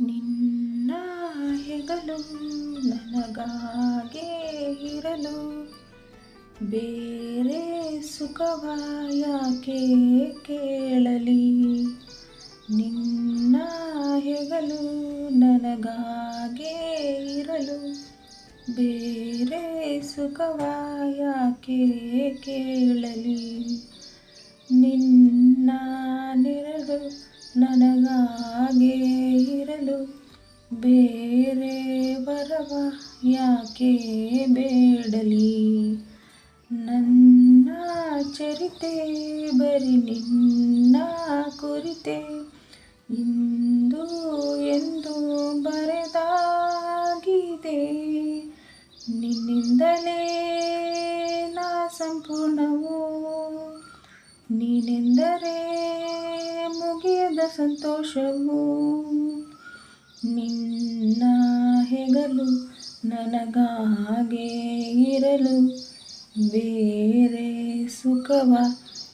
ನಿನ್ನ ಹೆಗಲು ನನಗಾಗೆ ಇರಲು. ಬೇರೆ ಸುಖವ ಕೇಳಲಿ. ನಿನ್ನ ಹೆಗಲು ನನಗಾಗೆ ಇರಲು. ಬೇರೆ ಸುಖವ ಯಾಕೆ ಕೇಳಲಿ ನನಗಾಗೆ ಇರಲು ಬೇರೆ ವರವ ಯಾಕೆ ಬೇಡಲಿ? ನನ್ನ ಚರಿತೆ ಬರಿ ನಿನ್ನ ಕುರಿತೆ. ಇಂದು ಎಂದು ಬರೆದಾಗಿದೆ. ನಿನ್ನಿಂದಲೇ ನಾ ಸಂಪೂರ್ಣವು. ನೀನೆಂದರೆ ಸಂತೋಷವು ನಿನ್ನ ಹೆಗಲು ನನಗಾಗೆ ಇರಲು ಬೇರೆ ಸುಖವ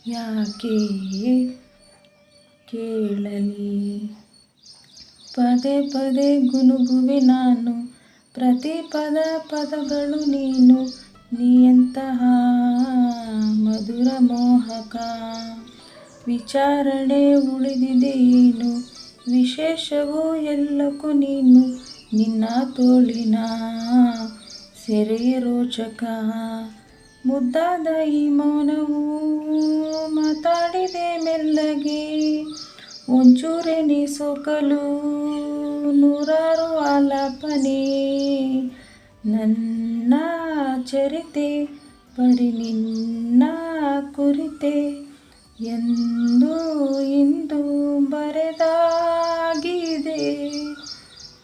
ಯಾಕೆ ಕೇಳಲಿ? ಪದೇ ಪದೇ ಗುನುಗುವೆ ನಾನು, ಪ್ರತಿ ಪದ ಪದಗಳು ನೀನು, ನಿಯಂತಹ ಮಧುರ ಮೋಹಕ. ವಿಚಾರಣೆ ಉಳಿದಿದೆಯೇನು ವಿಶೇಷವೂ ಎಲ್ಲಕ್ಕೂ ನೀನು ನಿನ್ನ ತೋಳಿನ ಸೆರೆಯ ರೋಚಕ. ಮುದ್ದಾದ ಈ ಮೌನವು ಮಾತಾಡಿದೆ ಮೆಲ್ಲಗೆ. ಒಂಚೂರೆನೆ ಸೋಕಲು ನೂರಾರು ಆಲಾಪನೆ. ನನ್ನ ಚರಿತೆ ಪರಿ ನಿನ್ನ ಕುರಿತೆ ಎಂದು ಇಂದು ಬರೆದಾಗಿದೆ.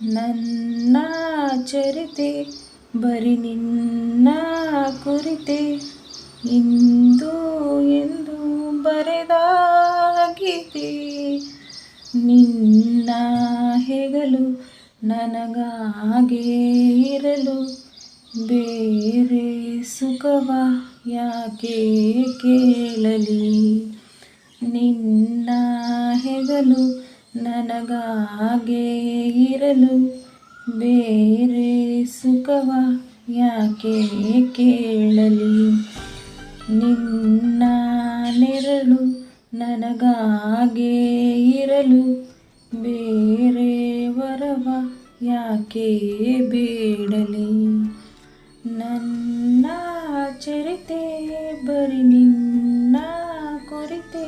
ನನ್ನ ಚರಿತೆ, ಬರಿ ನಿನ್ನ ಕುರಿತೆ. ಇಂದು ಎಂದು ಬರೆದಾಗಿದೆ. ನಿನ್ನ ಹೆಗಲು ನನಗಾಗೆ ಇರಲು ಬೇರೆ ಸುಖವ ಯಾಕೆ ಕೇಳಲಿ? ನಿನ್ನ ಹೆಗಲು ನನಗಾಗೆ ಇರಲು ಬೇರೆ ಸುಖವ ಯಾಕೆ ಕೇಳಲಿ? ನಿನ್ನ ನೆರಳು ನನಗಾಗೆ ಇರಲು ಬೇರೆ ವರವ ಯಾಕೆ ಬೇಡಲಿ? ನನ್ನ ಚರಿತೆ ಬರಿ ನಿನ್ನ ಕುರಿತೆ